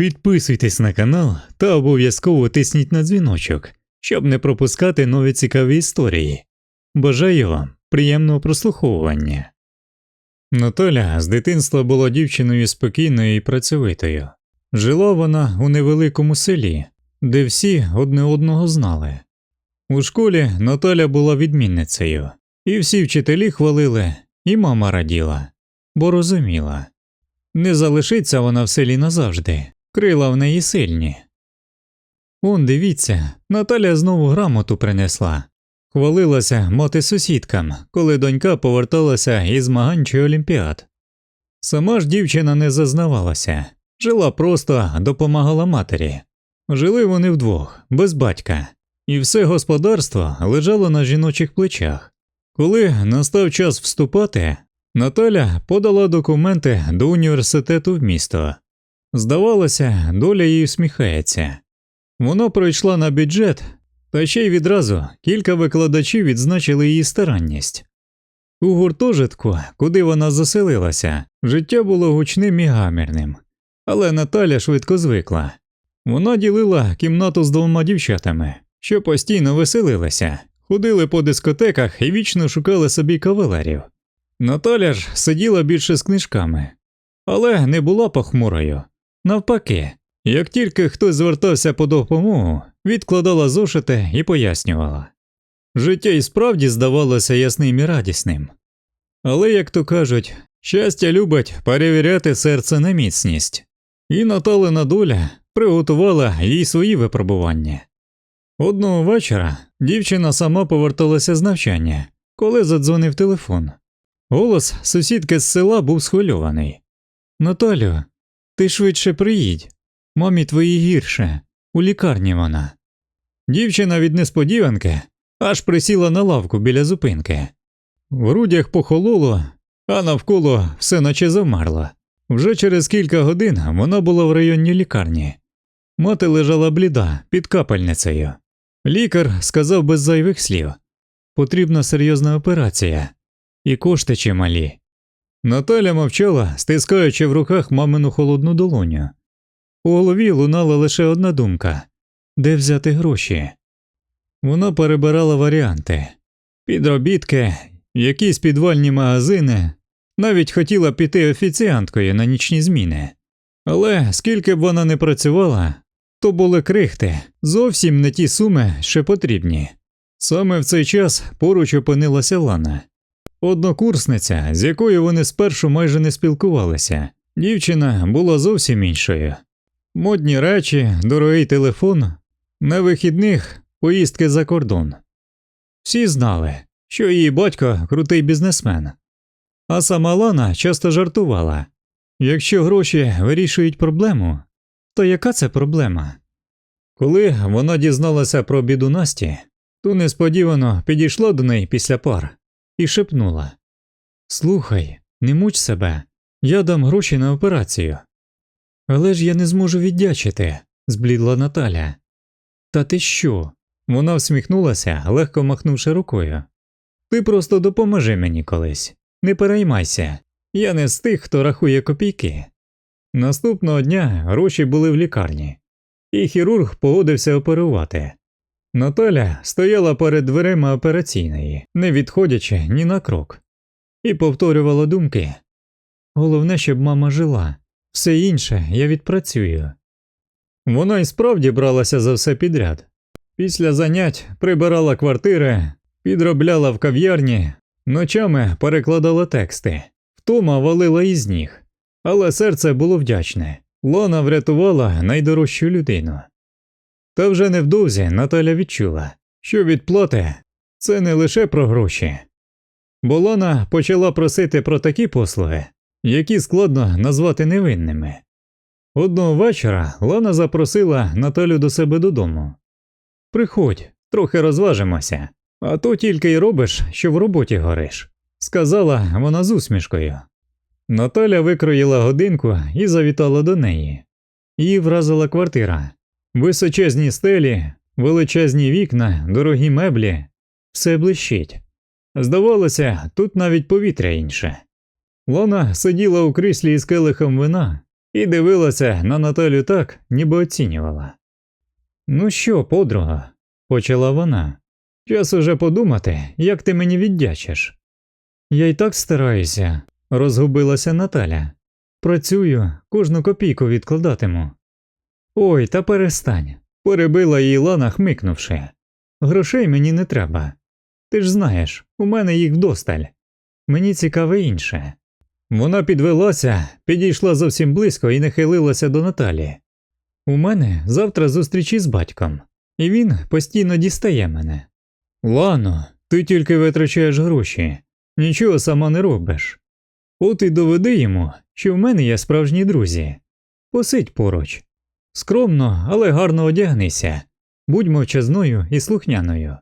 Підписуйтесь на канал та обов'язково тисніть на дзвіночок, щоб не пропускати нові цікаві історії. Бажаю вам приємного прослуховування. Наталя з дитинства була дівчиною спокійною і працьовитою. Жила вона у невеликому селі, де всі одне одного знали. У школі Наталя була відмінницею, і всі вчителі хвалили, і мама раділа, бо розуміла. Не залишиться вона в селі назавжди, крила в неї сильні. Он дивіться, Наталя знову грамоту принесла. Хвалилася мати сусідкам, коли донька поверталася із змагань чи олімпіад. Сама ж дівчина не зазнавалася, жила просто, допомагала матері. Жили вони вдвох, без батька, і все господарство лежало на жіночих плечах. Коли настав час вступати, Наталя подала документи до університету в місто. Здавалося, доля їй усміхається. Вона пройшла на бюджет, та ще й відразу кілька викладачів відзначили її старанність. У гуртожитку, куди вона заселилася, життя було гучним і гамірним, але Наталя швидко звикла. Вона ділила кімнату з двома дівчатами, що постійно веселилися, ходили по дискотеках і вічно шукали собі кавалерів. Наталя ж сиділа більше з книжками, але не була похмурою. Навпаки, як тільки хтось звертався по допомогу, відкладала зошити і пояснювала. Життя і справді здавалося ясним і радісним. Але, як то кажуть, щастя любить перевіряти серце на міцність, і Наталина доля приготувала їй свої випробування. Одного вечора дівчина сама поверталася з навчання, коли задзвонив телефон. Голос сусідки з села був схвильований. Наталю, ти швидше приїдь. Мамі твої гірше, у лікарні вона. Дівчина від несподіванки аж присіла на лавку біля зупинки. В грудях похололо, а навколо все наче замерло. Вже через кілька годин вона була в районній лікарні. Мати лежала бліда під капельницею. Лікар сказав без зайвих слів потрібна серйозна операція, і кошти чималі. Наталя мовчала, стискаючи в руках мамину холодну долоню. У голові лунала лише одна думка де взяти гроші. Вона перебирала варіанти підробітки, якісь підвальні магазини, навіть хотіла піти офіціанткою на нічні зміни. Але скільки б вона не працювала, то були крихти, зовсім не ті суми, що потрібні. Саме в цей час поруч опинилася Лана, однокурсниця, з якою вони спершу майже не спілкувалися. Дівчина була зовсім іншою. Модні речі, дорогий телефон, на вихідних поїздки за кордон. Всі знали, що її батько крутий бізнесмен, а сама Лана часто жартувала якщо гроші вирішують проблему, то яка це проблема? Коли вона дізналася про біду Насті, то несподівано підійшла до неї після пар і шепнула Слухай, не муч себе, я дам гроші на операцію. Але ж я не зможу віддячити, зблідла Наталя. Та ти що? Вона всміхнулася, легко махнувши рукою. Ти просто допоможи мені колись, не переймайся, я не з тих, хто рахує копійки. Наступного дня гроші були в лікарні, і хірург погодився оперувати. Наталя стояла перед дверима операційної, не відходячи ні на крок, і повторювала думки головне, щоб мама жила, все інше я відпрацюю. Вона й справді бралася за все підряд. Після занять прибирала квартири, підробляла в кав'ярні, ночами перекладала тексти, втома валила із ніг, але серце було вдячне. Лана врятувала найдорожчу людину. Та вже невдовзі Наталя відчула, що відплати це не лише про гроші. Бо Лана почала просити про такі послуги, які складно назвати невинними. Одного вечора Лана запросила Наталю до себе додому. Приходь, трохи розважимося, а то тільки й робиш, що в роботі гориш, сказала вона з усмішкою. Наталя викроїла годинку і завітала до неї. Її вразила квартира, височезні стелі, величезні вікна, дорогі меблі, все блищить. Здавалося, тут навіть повітря інше. Лана сиділа у кріслі із келихом вина і дивилася на Наталю так, ніби оцінювала. Ну що, подруга, почала вона. Час уже подумати, як ти мені віддячиш. Я й так стараюся, розгубилася Наталя. Працюю, кожну копійку відкладатиму. Ой, та перестань, перебила її Лана, хмикнувши. Грошей мені не треба. Ти ж знаєш, у мене їх вдосталь. Мені цікаве інше. Вона підвелася, підійшла зовсім близько і нахилилася до Наталі. У мене завтра зустрічі з батьком, і він постійно дістає мене. Лано, ти тільки витрачаєш гроші, нічого сама не робиш. От і доведи йому, що в мене є справжні друзі. Посидь поруч. Скромно, але гарно одягнися, будь мовчазною і слухняною.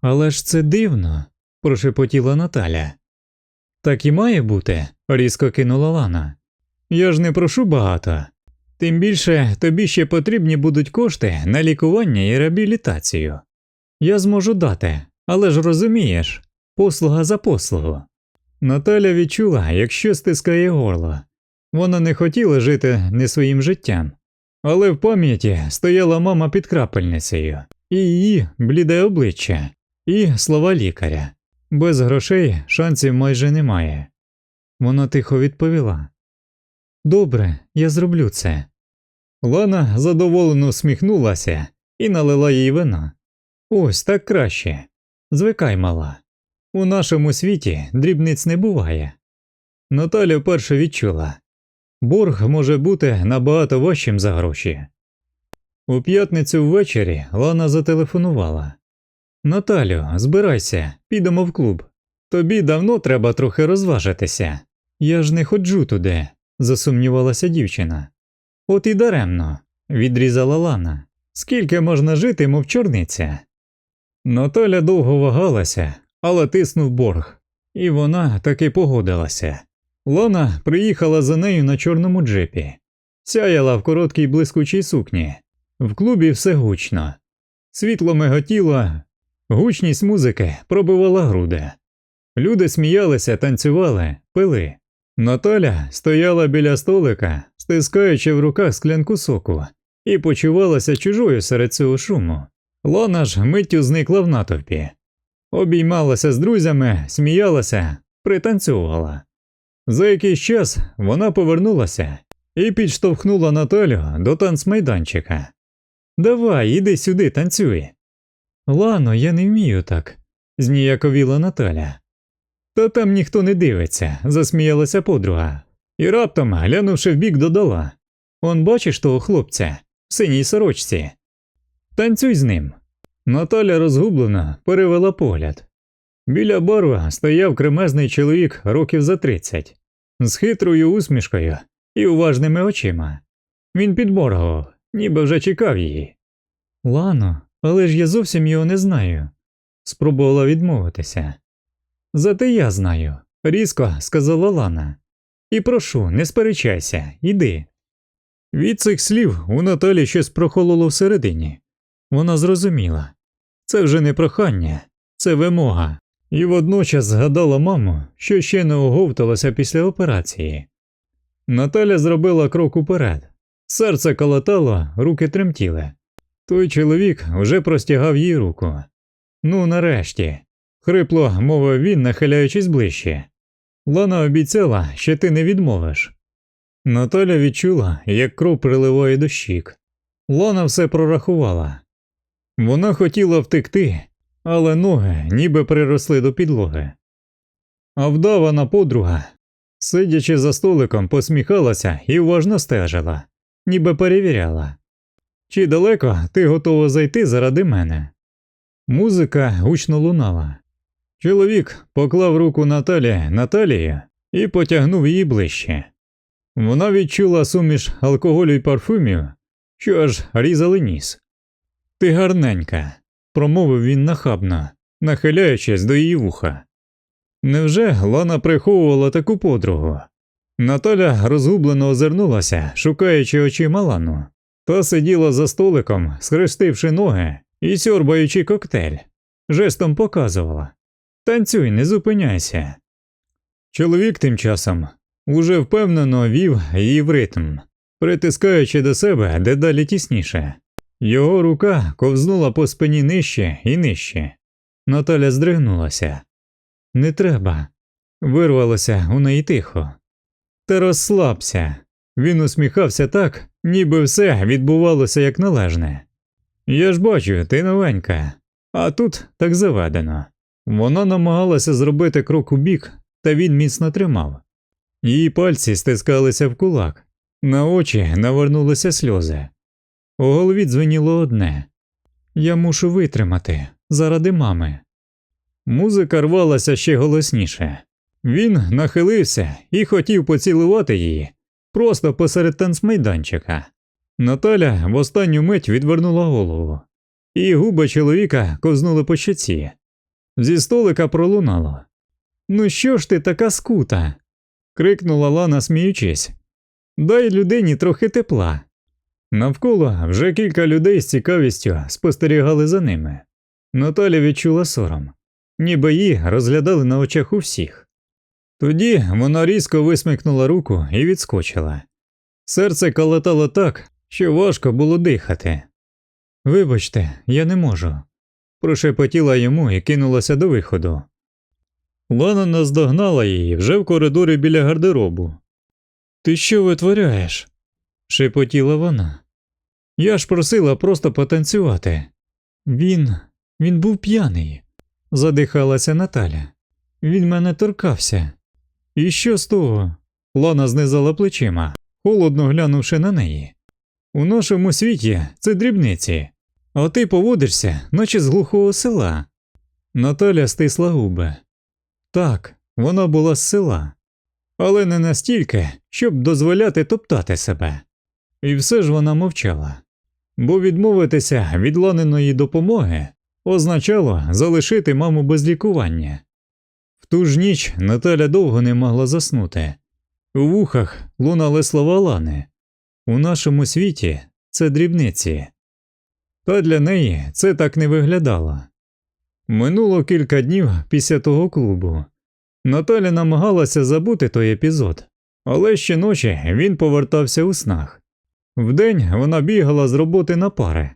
Але ж це дивно, прошепотіла Наталя. Так і має бути, різко кинула Лана. Я ж не прошу багато. Тим більше тобі ще потрібні будуть кошти на лікування і реабілітацію. Я зможу дати, але ж розумієш, послуга за послугу. Наталя відчула, як щось стискає горло. Вона не хотіла жити не своїм життям, але в пам'яті стояла мама під крапельницею, і її бліде обличчя, і слова лікаря. Без грошей шансів майже немає. Вона тихо відповіла Добре, я зроблю це. Лана задоволено всміхнулася і налила їй вина. Ось так краще. Звикай, мала. У нашому світі дрібниць не буває. Наталя вперше відчула борг може бути набагато важчим за гроші. У п'ятницю ввечері Лана зателефонувала. Наталю, збирайся, підемо в клуб. Тобі давно треба трохи розважитися. Я ж не ходжу туди, засумнівалася дівчина. От і даремно, відрізала Лана. Скільки можна жити, мов чорниця? Наталя довго вагалася, але тиснув борг, і вона таки погодилася. Лана приїхала за нею на чорному джипі, сяяла в короткій блискучій сукні. В клубі все гучно. Світло миготіло, гучність музики пробивала груди. Люди сміялися, танцювали, пили. Наталя стояла біля столика, стискаючи в руках склянку соку, і почувалася чужою серед цього шуму. Лана ж миттю зникла в натовпі, обіймалася з друзями, сміялася, пританцювала. За якийсь час вона повернулася і підштовхнула Наталю до танцмайданчика. Давай, іди сюди, танцюй. Лано, я не вмію так, зніяковіла Наталя. Та там ніхто не дивиться, засміялася подруга, і раптом, глянувши вбік, додала Он бачиш того хлопця в синій сорочці. Танцюй з ним. Наталя розгублено перевела погляд. Біля бару стояв кремезний чоловік років за тридцять, з хитрою усмішкою і уважними очима. Він підморгував, ніби вже чекав її. Лано, але ж я зовсім його не знаю, спробувала відмовитися. Зате я знаю, різко сказала Лана. І прошу, не сперечайся, іди. Від цих слів у Наталі щось прохололо всередині. Вона зрозуміла це вже не прохання, це вимога, і водночас згадала маму, що ще не оговталася після операції. Наталя зробила крок уперед, серце колотало, руки тремтіли. Той чоловік вже простягав їй руку. Ну, нарешті, хрипло мовив він, нахиляючись ближче. Лана обіцяла, що ти не відмовиш. Наталя відчула, як кров приливає до щік. Лана все прорахувала. Вона хотіла втекти, але ноги ніби приросли до підлоги. А вдавана подруга, сидячи за столиком, посміхалася і уважно стежила, ніби перевіряла. Чи далеко ти готова зайти заради мене? Музика гучно лунала. Чоловік поклав руку Наталі Наталію і потягнув її ближче. Вона відчула суміш алкоголю й парфумів, що аж різали ніс. Ти гарненька, промовив він нахабно, нахиляючись до її вуха. Невже Лана приховувала таку подругу? Наталя розгублено озирнулася, шукаючи очима Лану, та сиділа за столиком, схрестивши ноги і сьорбаючи коктейль, жестом показувала Танцюй, не зупиняйся. Чоловік тим часом уже впевнено вів її в ритм, притискаючи до себе дедалі тісніше. Його рука ковзнула по спині нижче і нижче. Наталя здригнулася. Не треба. Вирвалося у неї тихо. Та розслабся. Він усміхався так, ніби все відбувалося як належне. Я ж бачу, ти новенька, а тут так заведено. Вона намагалася зробити крок у бік, та він міцно тримав. Її пальці стискалися в кулак, на очі навернулися сльози. У голові дзвеніло одне Я мушу витримати заради мами. Музика рвалася ще голосніше. Він нахилився і хотів поцілувати її просто посеред танцмайданчика. Наталя в останню мить відвернула голову, і губи чоловіка ковзнули по щоці. Зі столика пролунало. Ну що ж ти така скута? крикнула Лана, сміючись. Дай людині трохи тепла. Навколо вже кілька людей з цікавістю спостерігали за ними. Наталя відчула сором, ніби її розглядали на очах у всіх. Тоді вона різко висмикнула руку і відскочила. Серце калатало так, що важко було дихати. Вибачте, я не можу, прошепотіла йому і кинулася до виходу. Лана наздогнала її вже в коридорі біля гардеробу. Ти що витворяєш? Шепотіла вона. Я ж просила просто потанцювати. Він. він був п'яний, задихалася Наталя. Він мене торкався. І що з того? Лана знизала плечима, холодно глянувши на неї. У нашому світі це дрібниці, а ти поводишся, наче з глухого села. Наталя стисла губи. Так, вона була з села, але не настільки, щоб дозволяти топтати себе. І все ж вона мовчала, бо відмовитися від ланиної допомоги означало залишити маму без лікування. В ту ж ніч Наталя довго не могла заснути. У вухах лунали слова Лани. У нашому світі це дрібниці. Та для неї це так не виглядало. Минуло кілька днів після того клубу. Наталя намагалася забути той епізод, але щоночі він повертався у снах. Вдень вона бігала з роботи на пари,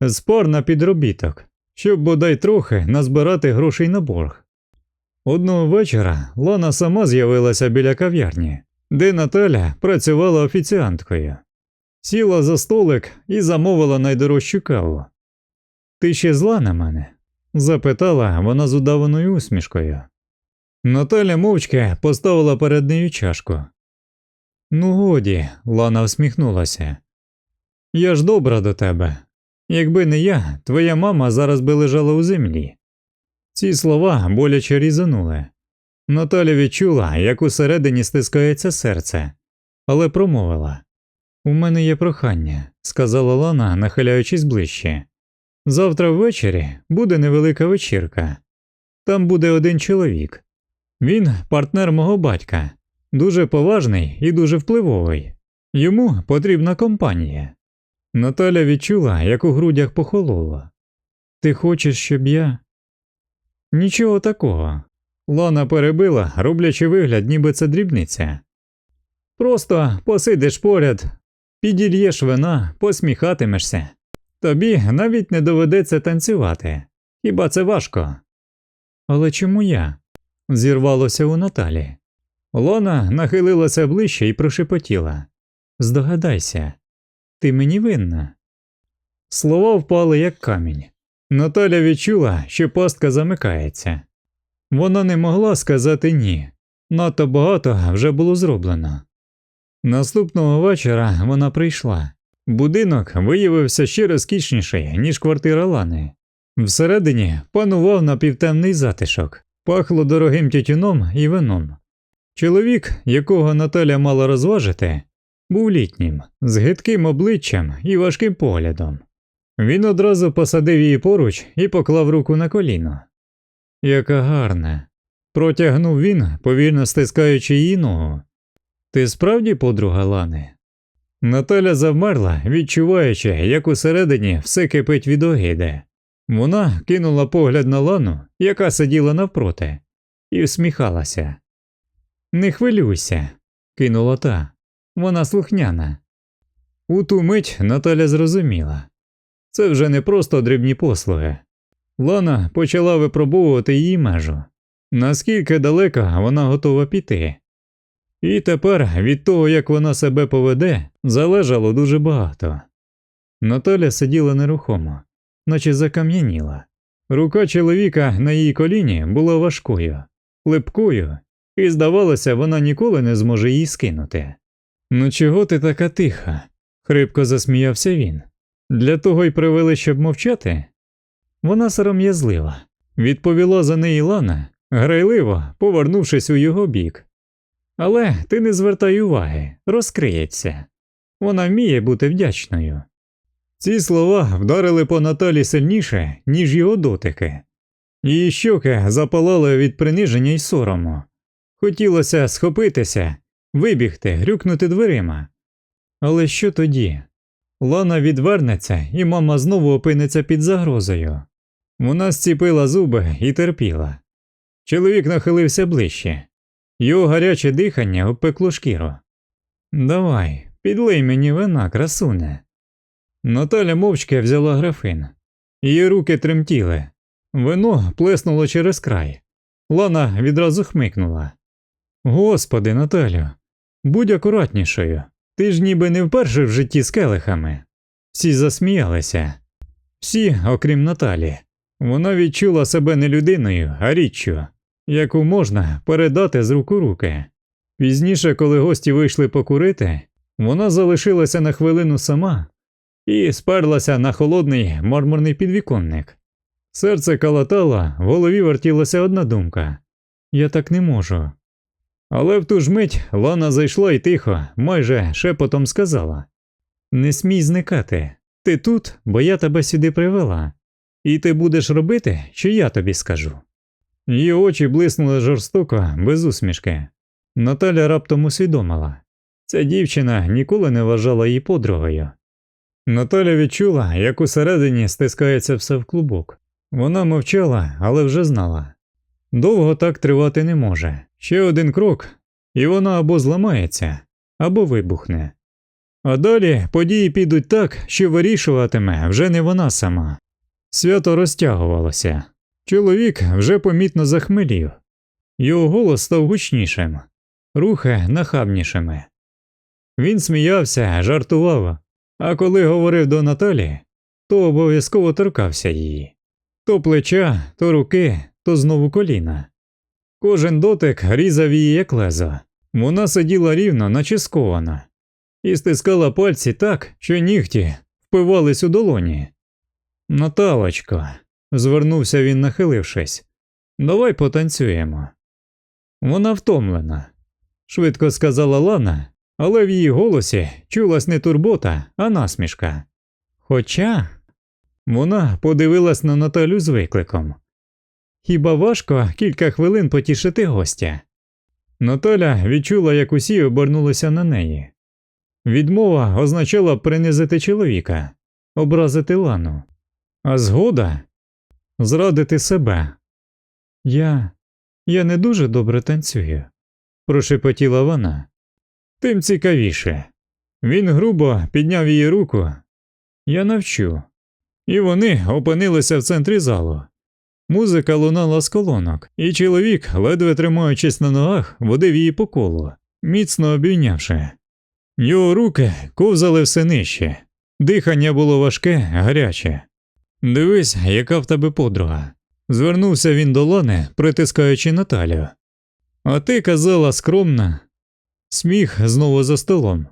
з пар на підробіток, щоб бодай трохи назбирати грошей на борг. Одного вечора Лана сама з'явилася біля кав'ярні, де Наталя працювала офіціанткою. Сіла за столик і замовила найдорожчу каву. Ти ще зла на мене? запитала вона з удаваною усмішкою. Наталя мовчки поставила перед нею чашку. Ну, годі, Лана всміхнулася. Я ж добра до тебе. Якби не я, твоя мама зараз би лежала у землі. Ці слова боляче різанули. Наталя відчула, як усередині стискається серце, але промовила У мене є прохання, сказала Лана, нахиляючись ближче. Завтра ввечері буде невелика вечірка. Там буде один чоловік. Він партнер мого батька, дуже поважний і дуже впливовий. Йому потрібна компанія. Наталя відчула, як у грудях похололо. Ти хочеш, щоб я. Нічого такого. Лана перебила, роблячи вигляд, ніби це дрібниця. Просто посидиш поряд, підільєш вина, посміхатимешся. Тобі навіть не доведеться танцювати. Хіба це важко? Але чому я? зірвалося у Наталі. Лана нахилилася ближче і прошепотіла Здогадайся, ти мені винна. Слова впали, як камінь. Наталя відчула, що пастка замикається. Вона не могла сказати ні, надто багато вже було зроблено. Наступного вечора вона прийшла. Будинок виявився ще розкішніший, ніж квартира Лани. Всередині панував напівтемний затишок, пахло дорогим тютюном і вином. Чоловік, якого Наталя мала розважити, був літнім, з гидким обличчям і важким поглядом. Він одразу посадив її поруч і поклав руку на коліно. Яка гарна. Протягнув він, повільно стискаючи її ногу. Ти справді подруга Лани? Наталя завмерла, відчуваючи, як усередині все кипить від огиди. Вона кинула погляд на Лану, яка сиділа навпроти, і всміхалася. Не хвилюйся, кинула та. Вона слухняна. У ту мить Наталя зрозуміла. Це вже не просто дрібні послуги. Лана почала випробовувати її межу, наскільки далеко вона готова піти. І тепер від того, як вона себе поведе, залежало дуже багато. Наталя сиділа нерухомо, наче закам'яніла. Рука чоловіка на її коліні була важкою, липкою, і, здавалося, вона ніколи не зможе її скинути. Ну чого ти така тиха? хрипко засміявся він. Для того й привели, щоб мовчати? Вона сором'язлива, відповіла за неї Лана, грайливо повернувшись у його бік. Але ти не звертай уваги, розкриється. Вона вміє бути вдячною. Ці слова вдарили по Наталі сильніше, ніж його дотики. Її щоки запалали від приниження й сорому. Хотілося схопитися, вибігти, грюкнути дверима. Але що тоді? Лана відвернеться, і мама знову опиниться під загрозою. Вона зціпила зуби і терпіла. Чоловік нахилився ближче. Його гаряче дихання обпекло шкіру. Давай, підлий мені вина, красуне. Наталя мовчки взяла графин. Її руки тремтіли. Вино плеснуло через край. Лана відразу хмикнула. Господи, Наталю, будь акуратнішою. Ти ж ніби не вперше в житті з келихами. Всі засміялися. Всі, окрім Наталі. Вона відчула себе не людиною, а річчю, яку можна передати з рук у руки. Пізніше, коли гості вийшли покурити, вона залишилася на хвилину сама і сперлася на холодний мармурний підвіконник. Серце калатало, в голові вертілася одна думка я так не можу. Але в ту ж мить Лана зайшла і тихо, майже шепотом сказала Не смій зникати. Ти тут, бо я тебе сюди привела, і ти будеш робити, що я тобі скажу. Її очі блиснули жорстоко, без усмішки. Наталя раптом усвідомила ця дівчина ніколи не вважала її подругою. Наталя відчула, як усередині стискається все в клубок. Вона мовчала, але вже знала. Довго так тривати не може. Ще один крок, і вона або зламається, або вибухне. А далі події підуть так, що вирішуватиме вже не вона сама. Свято розтягувалося. Чоловік вже помітно захмелів. Його голос став гучнішим, рухи нахабнішими. Він сміявся, жартував, а коли говорив до Наталі, то обов'язково торкався її то плеча, то руки, то знову коліна. Кожен дотик різав її як лезо. Вона сиділа рівно, наче скована, і стискала пальці так, що нігті впивались у долоні. Наталочко, звернувся він, нахилившись, давай потанцюємо. Вона втомлена, швидко сказала Лана, але в її голосі чулась не турбота, а насмішка. Хоча вона подивилась на Наталю з викликом. Хіба важко кілька хвилин потішити гостя? Наталя відчула, як усі обернулися на неї. Відмова означала принизити чоловіка, образити лану, а згода зрадити себе. Я я не дуже добре танцюю, прошепотіла вона. Тим цікавіше. Він грубо підняв її руку. Я навчу. І вони опинилися в центрі залу. Музика лунала з колонок, і чоловік, ледве тримаючись на ногах, водив її по колу, міцно обійнявши. Його руки ковзали все нижче, дихання було важке, гаряче. Дивись, яка в тебе подруга. Звернувся він до Лани, притискаючи Наталю. А ти казала скромна. Сміх знову за столом.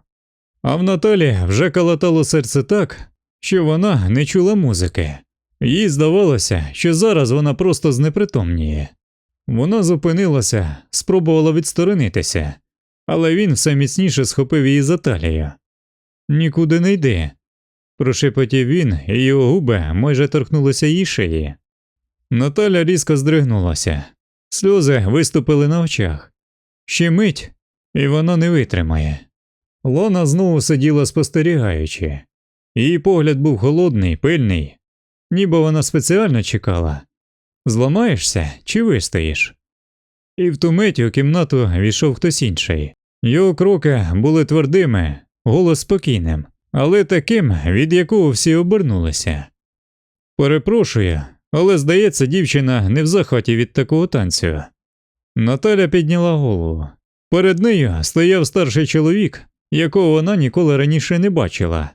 А в Наталі вже калатало серце так, що вона не чула музики. Їй здавалося, що зараз вона просто знепритомніє. Вона зупинилася, спробувала відсторонитися, але він все міцніше схопив її за талію. Нікуди не йди, прошепотів він, і його губи майже торкнулися її шиї. Наталя різко здригнулася, сльози виступили на очах. Ще мить, і вона не витримає. Лона знову сиділа спостерігаючи. Її погляд був холодний, пильний, ніби вона спеціально чекала зламаєшся чи вистоїш? І в ту мить у кімнату війшов хтось інший. Його кроки були твердими, голос спокійним, але таким, від якого всі обернулися. Перепрошую, але здається, дівчина не в захваті від такого танцю. Наталя підняла голову. Перед нею стояв старший чоловік, якого вона ніколи раніше не бачила.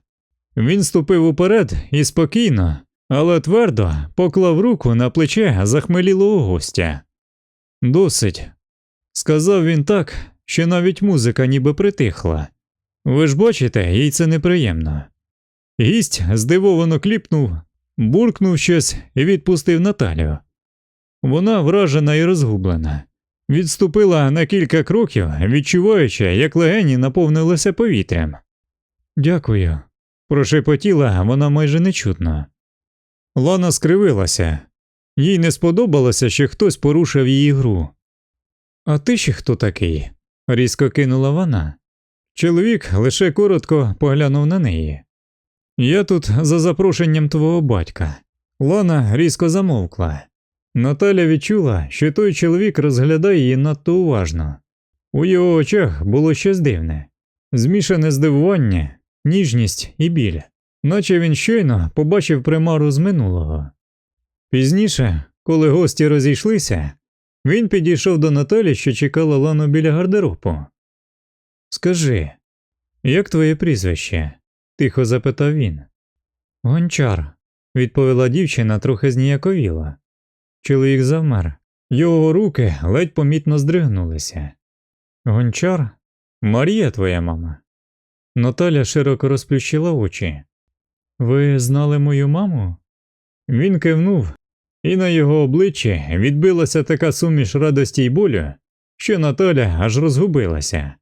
Він ступив уперед і спокійно, але твердо поклав руку на плече захмелілого гостя. Досить, сказав він так, що навіть музика ніби притихла. Ви ж бачите, їй це неприємно. Гість здивовано кліпнув, буркнув щось і відпустив Наталю. Вона вражена і розгублена. Відступила на кілька кроків, відчуваючи, як легені наповнилися повітрям. Дякую, прошепотіла вона майже нечутно. Лана скривилася. Їй не сподобалося, що хтось порушив її гру. А ти ще хто такий? різко кинула вона. Чоловік лише коротко поглянув на неї. Я тут за запрошенням твого батька. Лана різко замовкла. Наталя відчула, що той чоловік розглядає її надто уважно. У його очах було щось дивне, змішане здивування, ніжність і біль, наче він щойно побачив примару з минулого. Пізніше, коли гості розійшлися, він підійшов до Наталі, що чекала Лану біля гардеробу. Скажи, як твоє прізвище? тихо запитав він. Гончар, відповіла дівчина, трохи зніяковіла. Чоловік завмер, його руки ледь помітно здригнулися. Гончар? Марія твоя мама. Наталя широко розплющила очі. Ви знали мою маму? Він кивнув, і на його обличчі відбилася така суміш радості й болю, що Наталя аж розгубилася.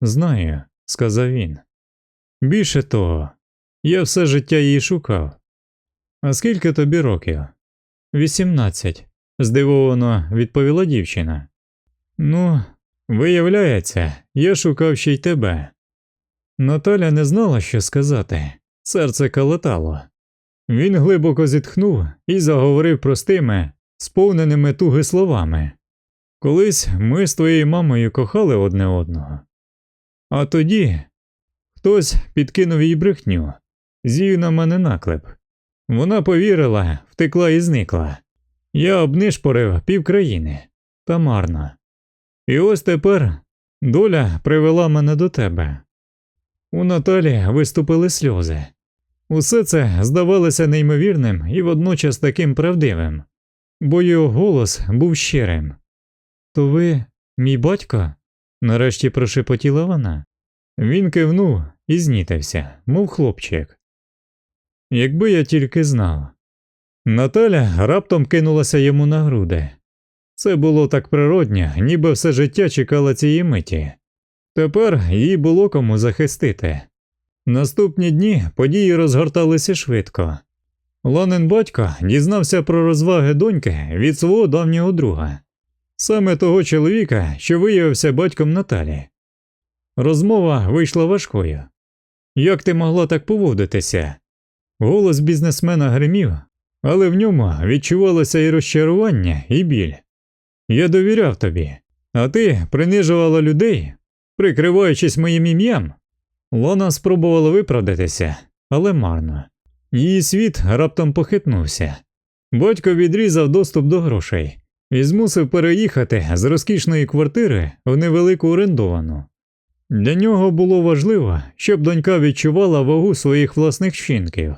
Знаю, сказав він. Більше того, я все життя її шукав. А скільки тобі років? Вісімнадцять, здивовано відповіла дівчина. Ну, виявляється, я шукав ще й тебе. Наталя не знала, що сказати, серце калатало. Він глибоко зітхнув і заговорив простими, сповненими туги словами. Колись ми з твоєю мамою кохали одне одного. А тоді хтось підкинув їй брехню, з'їв на мене наклеп. Вона повірила, втекла і зникла. Я обнишпорив півкраїни та марно. І ось тепер доля привела мене до тебе. У Наталі виступили сльози. Усе це здавалося неймовірним і водночас таким правдивим, бо його голос був щирим. То ви, мій батько? нарешті прошепотіла вона. Він кивнув і знітився, мов хлопчик. Якби я тільки знав. Наталя раптом кинулася йому на груди. Це було так природньо, ніби все життя чекала цієї миті. Тепер їй було кому захистити. Наступні дні події розгорталися швидко. Ланин батько дізнався про розваги доньки від свого давнього друга, саме того чоловіка, що виявився батьком Наталі. Розмова вийшла важкою. Як ти могла так поводитися? Голос бізнесмена гримів, але в ньому відчувалося і розчарування, і біль. Я довіряв тобі, а ти принижувала людей, прикриваючись моїм ім'ям. Лона спробувала виправдатися, але марно. Її світ раптом похитнувся. Батько відрізав доступ до грошей і змусив переїхати з розкішної квартири в невелику орендовану. Для нього було важливо, щоб донька відчувала вагу своїх власних вчинків.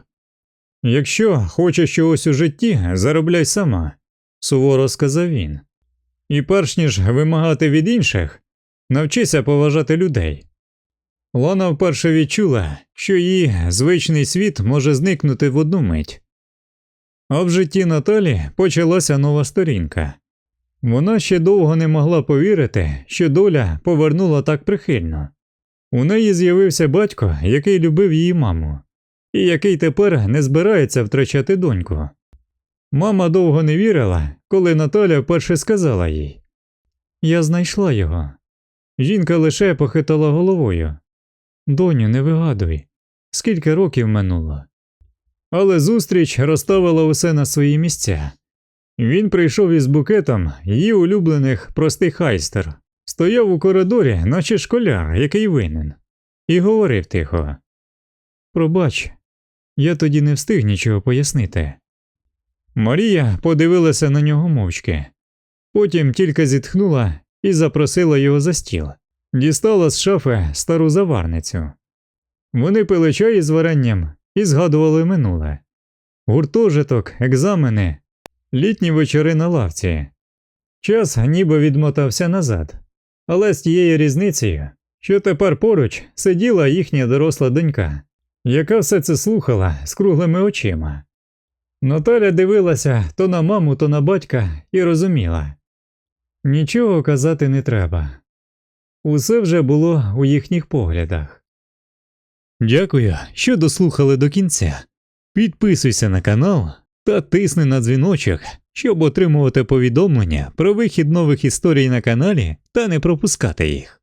Якщо хочеш чогось у житті, заробляй сама, суворо сказав він. І перш ніж вимагати від інших, навчися поважати людей. Лана вперше відчула, що її звичний світ може зникнути в одну мить. А в житті Наталі почалася нова сторінка. Вона ще довго не могла повірити, що доля повернула так прихильно. У неї з'явився батько, який любив її маму, і який тепер не збирається втрачати доньку. Мама довго не вірила, коли Наталя вперше сказала їй Я знайшла його. Жінка лише похитала головою. Доню, не вигадуй, скільки років минуло. Але зустріч розставила усе на свої місця. Він прийшов із букетом її улюблених простих айстер, стояв у коридорі, наче школяр, який винен, і говорив тихо Пробач, я тоді не встиг нічого пояснити. Марія подивилася на нього мовчки, потім тільки зітхнула і запросила його за стіл, дістала з шафи стару заварницю. Вони пили чай із варенням і згадували минуле гуртожиток, екзамени, літні вечори на лавці. Час ніби відмотався назад, але з тією різницею, що тепер поруч сиділа їхня доросла донька, яка все це слухала з круглими очима. Наталя дивилася то на маму, то на батька і розуміла нічого казати не треба. Усе вже було у їхніх поглядах. Дякую, що дослухали до кінця. Підписуйся на канал та тисни на дзвіночок, щоб отримувати повідомлення про вихід нових історій на каналі та не пропускати їх.